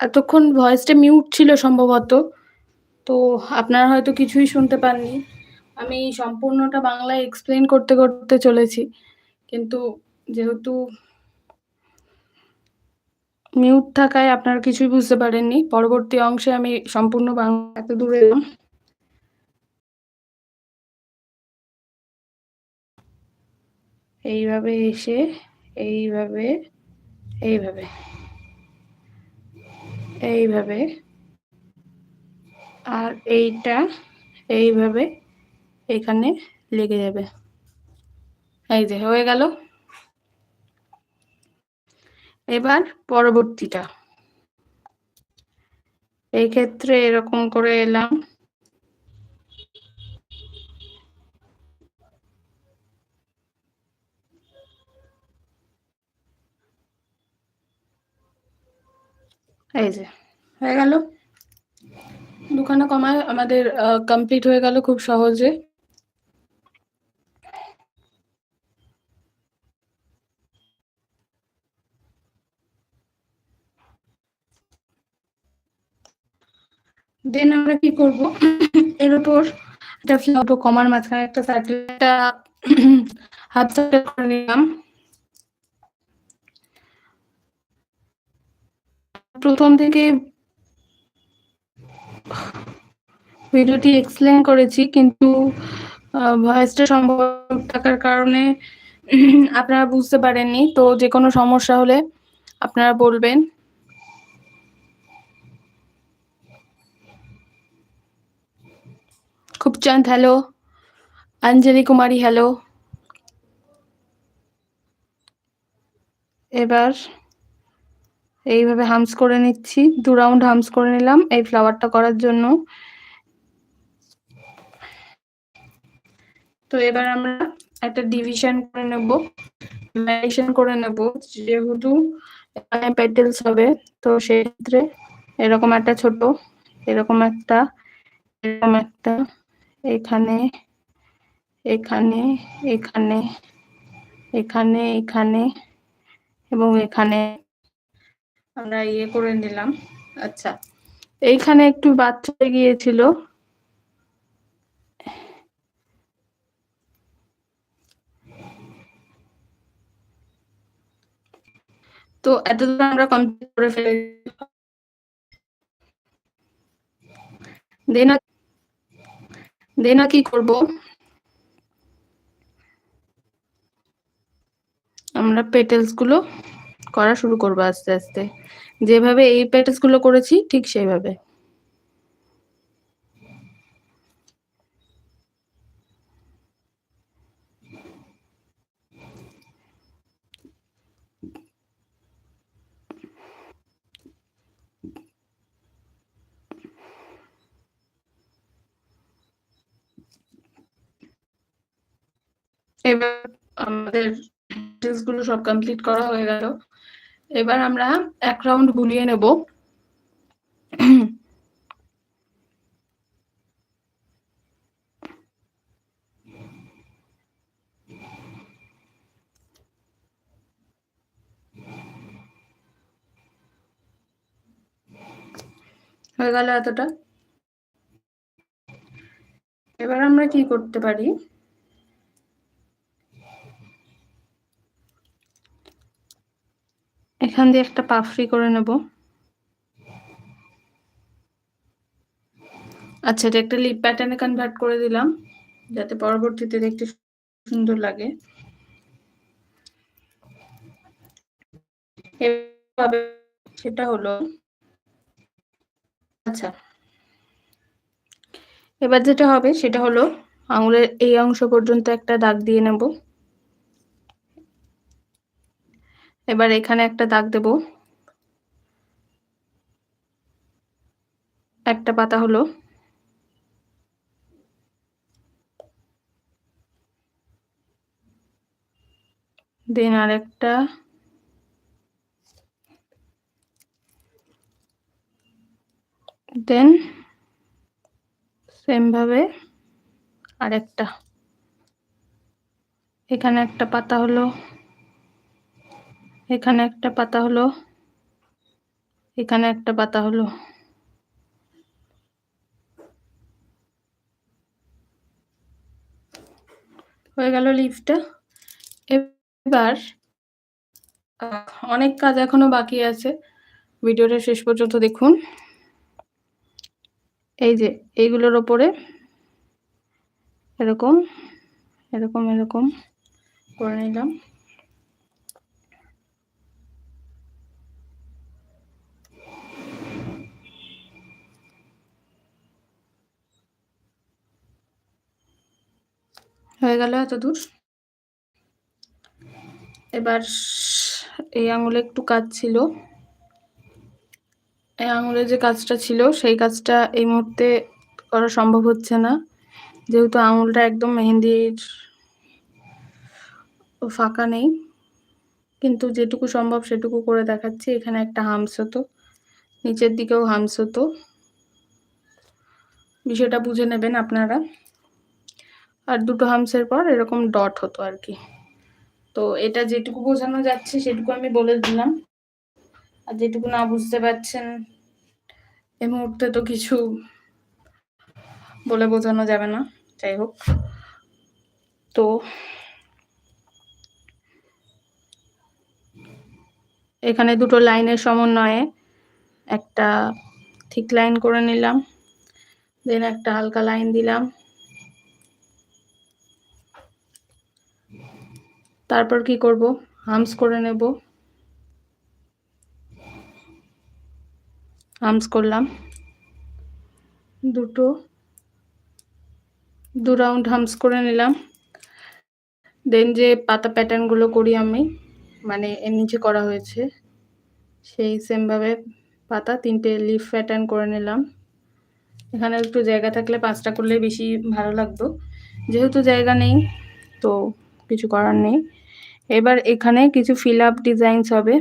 এতক্ষণ ভয়েসটা মিউট ছিল সম্ভবত, তো আপনারা হয়তো কিছুই শুনতে পাননি। আমি সম্পূর্ণটা বাংলায় এক্সপ্লেন করতে করতে চলেছি, কিন্তু যেহেতু মিউট থাকায় আপনারা কিছুই বুঝতে পারেননি, পরবর্তী অংশে আমি সম্পূর্ণ বাংলা এত দূরে এলাম। এইভাবে এসে, এইভাবে এইভাবে। এইভাবে। আর এইটা এইভাবে এখানে লেগে যাবে। এই যে, হয়ে গেল। এবার পরবর্তীটা। এই ক্ষেত্রে এরকম করে এলাম। এই যে, হয়ে গেল। দুখানা কমায়, আমাদের কমপ্লিট হয়ে গেল খুব সহজে। দেন আমরা কি করব? এর উপর একটা ফ্লাউটো কমার মাঝখানে একটা একটা হাত করে নিলাম। প্রথম থেকে ভিডিওটি এক্সপ্লেন করেছি, কিন্তু ভয়েসটা সম্ভব থাকার কারণে আপনারা বুঝতে পারেননি। তো যে কোনো সমস্যা হলে আপনারা বলবেন। খুবচাঁদ হ্যালো অঞ্জলি কুমারী হ্যালো এবার এইভাবে হামস করে নিচ্ছি। দু রাউন্ড হামস করে নিলাম এই ফ্লাওয়ারটা করার জন্য। তো এবার আমরা একটা ডিভিশন করে নেব। ডিভিশন করে নেব, যেহেতু পেটেলস হবে, তো সেক্ষেত্রে এরকম একটা ছোট, এরকম একটা এরকম একটা, এখানে এখানে এখানে এখানে এখানে এবং এখানে আমরা ইয়ে করে নিলাম। আচ্ছা। এইখানে একটু বাচ্চা গিয়েছিল। তো এতদূর আমরা কমপ্লিট করে ফেলে দেনা দেনা কি করব? আমরা পেটেলসগুলো করা শুরু করব আস্তে আস্তে। যেভাবে এই পেটেলসগুলো করেছি, ঠিক সেইভাবে। এবার আমাদের সব কমপ্লিট করা হয়ে গেল। এবার আমরা এক রাউন্ড গুলিয়ে নেব। হয়ে গেল এতটা। এবার আমরা কি করতে পারি? এখান দিয়ে একটা পাফরি করে নেব। আচ্ছা এটা একটা লিপ প্যাটার্নে কনভার্ট করে দিলাম, যাতে পরবর্তীতে দেখতে সুন্দর লাগে। সেটা হলো। আচ্ছা এবার যেটা হবে সেটা হলো আঙুলের এই অংশ পর্যন্ত একটা দাগ দিয়ে নেব। এবার এখানে একটা দাগ দেব। একটা পাতা হলো। দেন আর একটা দেন সেম ভাবে আরেকটা। এখানে একটা পাতা হলো। এখানে একটা পাতা হলো। এখানে একটা পাতা হলো। হয়ে গেল লিফটটা এবার, অনেক কাজ এখনও বাকি আছে। ভিডিওটা শেষ পর্যন্ত দেখুন। এই যে, এইগুলোর ওপরে এরকম এরকম এরকম করে নিলাম। হয়ে গেল এত দূর। এবার এই আঙুলে একটু কাজ ছিল। এই আঙুলে যে কাজটা ছিল, সেই কাজটা এই মুহূর্তে করা সম্ভব হচ্ছে না। যেহেতু আঙুলটা একদম মেহেন্দির ফাঁকা নেই। কিন্তু যেটুকু সম্ভব সেটুকু করে দেখাচ্ছি। এখানে একটা হামস হতো, নিচের দিকেও হামস হতো। বিষয়টা বুঝে নেবেন আপনারা। আর দুটো হামসের পর এরকম ডট হতো আর কি। তো এটা যেটুকু বোঝানো যাচ্ছে সেটুকু আমি বলে দিলাম। আর যেটুকু না বুঝতে পারছেন, এ মুহূর্তে তো কিছু বলে বোঝানো যাবে না, যাই হোক। তো এখানে দুটো লাইনের সমন্বয়ে একটা ঠিক লাইন করে নিলাম দেন একটা হালকা লাইন দিলাম। তারপর কি করব? হামস করে নেব। হামস করলাম। দুটো। দু রাউন্ড হামস করে নিলাম। দেন যে পাতা প্যাটার্নগুলো করি আমি মানে এর নিচে করা হয়েছে, সেই সেমভাবে পাতা, তিনটে লিফ প্যাটার্ন করে নিলাম। এখানে একটু জায়গা থাকলে পাঁচটা করলে বেশি ভালো লাগতো। যেহেতু জায়গা নেই, তো কিছু করার নেই। এবার এখানে কিছু ফিল আপ ডিজাইনস হবে।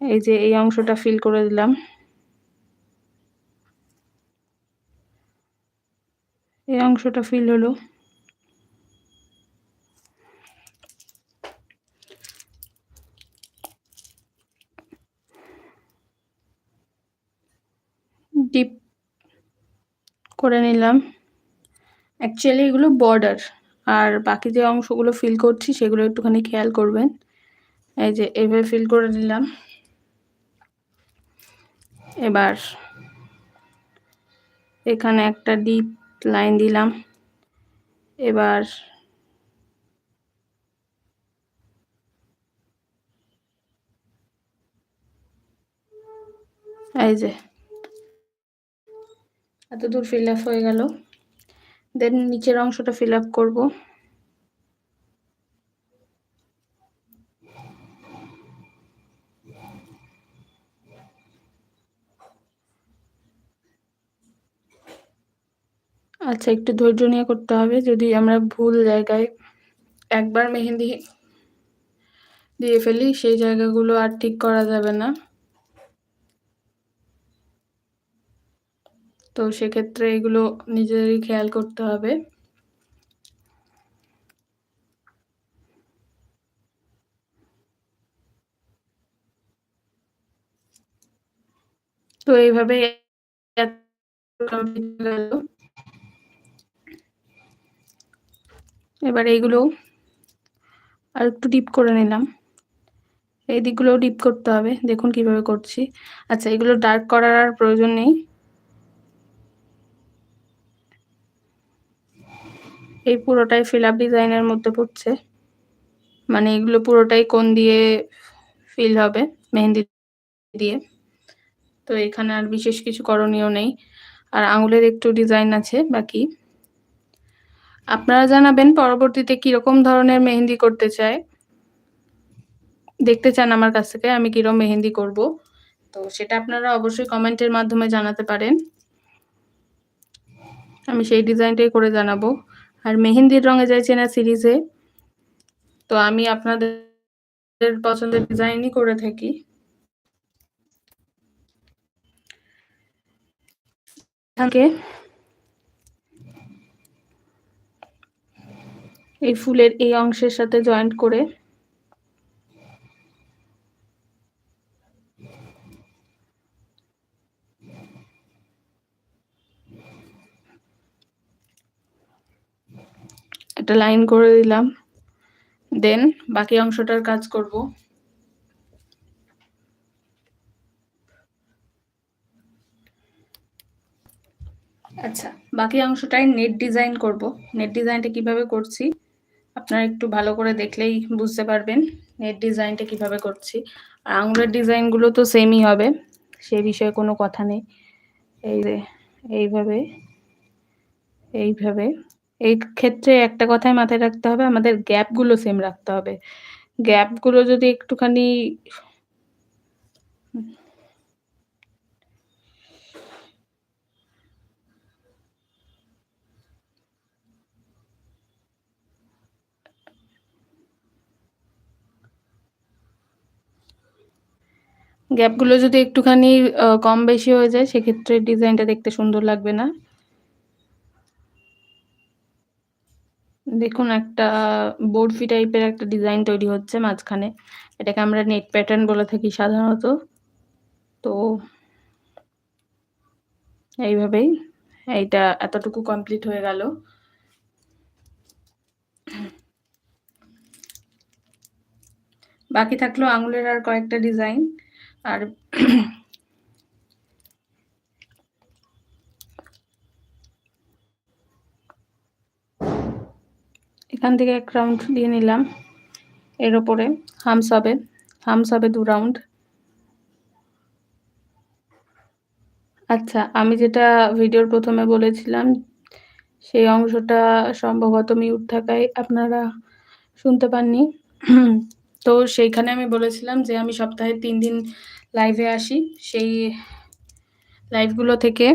এই যে এই অংশটা ফিল করে দিলাম। এই অংশটা ফিল হলো। ডিপ করে নিলাম। অ্যাকচুয়ালি এগুলো বর্ডার আর বাকি যে অংশগুলো ফিল করছি সেগুলো একটুখানি খেয়াল করবেন। এই যে এভাবে ফিল করে নিলাম। এবার এখানে একটা ডিপ লাইন দিলাম। এবার এই যে এত দূর ফিল আপ হয়ে গেল। দেন নিচের অংশটা ফিল আপ করব। আচ্ছা একটু ধৈর্য নিয়ে করতে হবে। যদি আমরা ভুল জায়গায় একবার মেহেন্দি দিয়ে ফেলি, সেই জায়গাগুলো আর ঠিক করা যাবে না। তো সেক্ষেত্রে এগুলো নিজেদেরই খেয়াল করতে হবে। তো এইভাবে এবার এইগুলো আর একটু ডিপ করে নিলাম। এই দিকগুলোও ডিপ করতে হবে, দেখুন কীভাবে করছি। আচ্ছা এগুলো ডার্ক করার আর প্রয়োজন নেই। এই পুরোটাই ফিল আপ ডিজাইনের মধ্যে পড়ছে। মানে এগুলো পুরোটাই কোন দিয়ে ফিল হবে, মেহেন্দি দিয়ে। তো এখানে আর বিশেষ কিছু করণীয় নেই। আর আঙুলের একটু ডিজাইন আছে বাকি। আপনারা জানাবেন পরবর্তীতে কীরকম ধরনের মেহেন্দি করতে চায়। দেখতে চান আমার কাছ থেকে, আমি কীরকম মেহেন্দি করব। তো সেটা আপনারা অবশ্যই কমেন্টের মাধ্যমে জানাতে পারেন। আমি সেই ডিজাইনটাই করে জানাব। আর মেহেন্দির রঙে যাইছে না সিরিজে তো আমি আপনাদের পছন্দের ডিজাইনই করে থাকি। এই ফুলের এই অংশের সাথে জয়েন্ট করে। একটা লাইন করে দিলাম। দেন বাকি অংশটার কাজ করব। আচ্ছা বাকি অংশটাই নেট ডিজাইন করব। নেট ডিজাইনটা কীভাবে করছি? আপনারা একটু ভালো করে দেখলেই বুঝতে পারবেন নেট ডিজাইনটা কীভাবে করছি। আর আঙুলের ডিজাইনগুলো তো সেমই হবে, সে বিষয়ে কোনো কথা নেই। এই যে, এইভাবে এইভাবে। এই ক্ষেত্রে একটা কথাই মাথায় রাখতে হবে, আমাদের গ্যাপগুলো সেম রাখতে হবে। গ্যাপগুলো যদি একটুখানি গ্যাপগুলো যদি একটুখানি কম বেশি হয়ে যায়, সেক্ষেত্রে ডিজাইনটা দেখতে সুন্দর লাগবে না। দেখুন, একটা বরফি টাইপের একটা ডিজাইন তৈরি হচ্ছে মাঝখানে। এটাকে আমরা নেট প্যাটার্ন বলে থাকি সাধারণত। তো এইভাবেই এইটা এতটুকু কমপ্লিট হয়ে গেল। বাকি থাকল আঙুলের আর কয়েকটা ডিজাইন আর এখান থেকে এক রাউন্ড দিয়ে নিলাম। এর ওপরে হামস হবে। হামস হবে দু রাউন্ড আচ্ছা আমি যেটা ভিডিওর প্রথমে বলেছিলাম, সেই অংশটা সম্ভবত মিউট থাকায় আপনারা শুনতে পাননি। তো সেইখানে আমি বলেছিলাম যে, আমি সপ্তাহে তিন দিন লাইভে আসি। সেই লাইভগুলো থেকে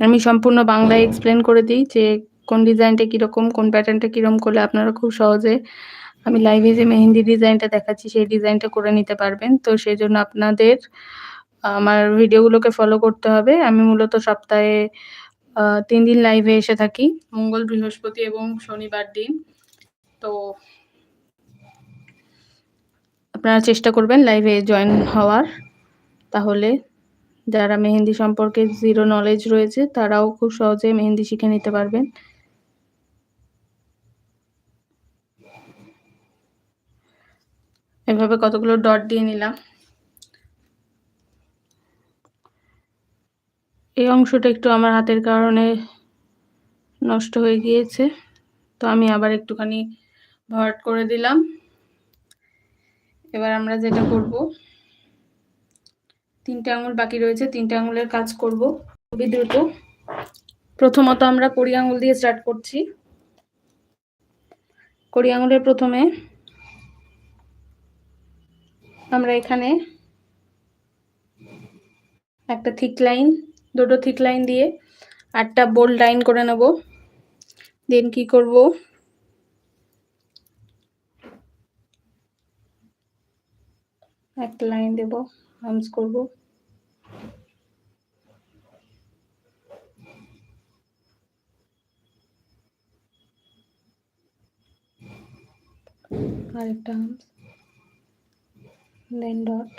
আমি সম্পূর্ণ বাংলায় এক্সপ্লেন করে দিই যে কোন ডিজাইনটা কীরকম, কোন প্যাটার্নটা কীরকম করলে আপনারা খুব সহজে, আমি লাইভে যে মেহেন্দি ডিজাইনটা দেখাচ্ছি, সেই ডিজাইনটা করে নিতে পারবেন। তো সেই জন্য আপনাদের, আমার ভিডিওগুলোকে ফলো করতে হবে। আমি মূলত সপ্তাহে তিন দিন লাইভে এসে থাকি। মঙ্গল, বৃহস্পতি এবং শনিবার দিন। তো আপনারা চেষ্টা করবেন লাইভে জয়েন হওয়ার। তাহলে যারা মেহেন্দি সম্পর্কে জিরো নলেজ রয়েছে, তারাও খুব সহজে মেহেন্দি শিখে নিতে পারবেন। এভাবে কতগুলো ডট দিয়ে নিলাম। এই অংশটা একটু আমার হাতের কারণে নষ্ট হয়ে গিয়েছে, তো আমি আবার একটুখানি ভরাট করে দিলাম। এবার আমরা যেটা করব, তিনটে আঙুল বাকি রয়েছে, তিনটে আঙুলের কাজ করব খুবই দ্রুত। প্রথমত আমরা কড়ি আঙুল দিয়ে স্টার্ট করছি। কড়ি আঙুলের প্রথমে আমরা এখানে একটা থিক লাইন দুটো থিক লাইন দিয়ে আটটা বোল্ড লাইন করে নেব। দেন কি করব? একটা লাইন দেব হামস করব। আরেকটা হামস দেন ডট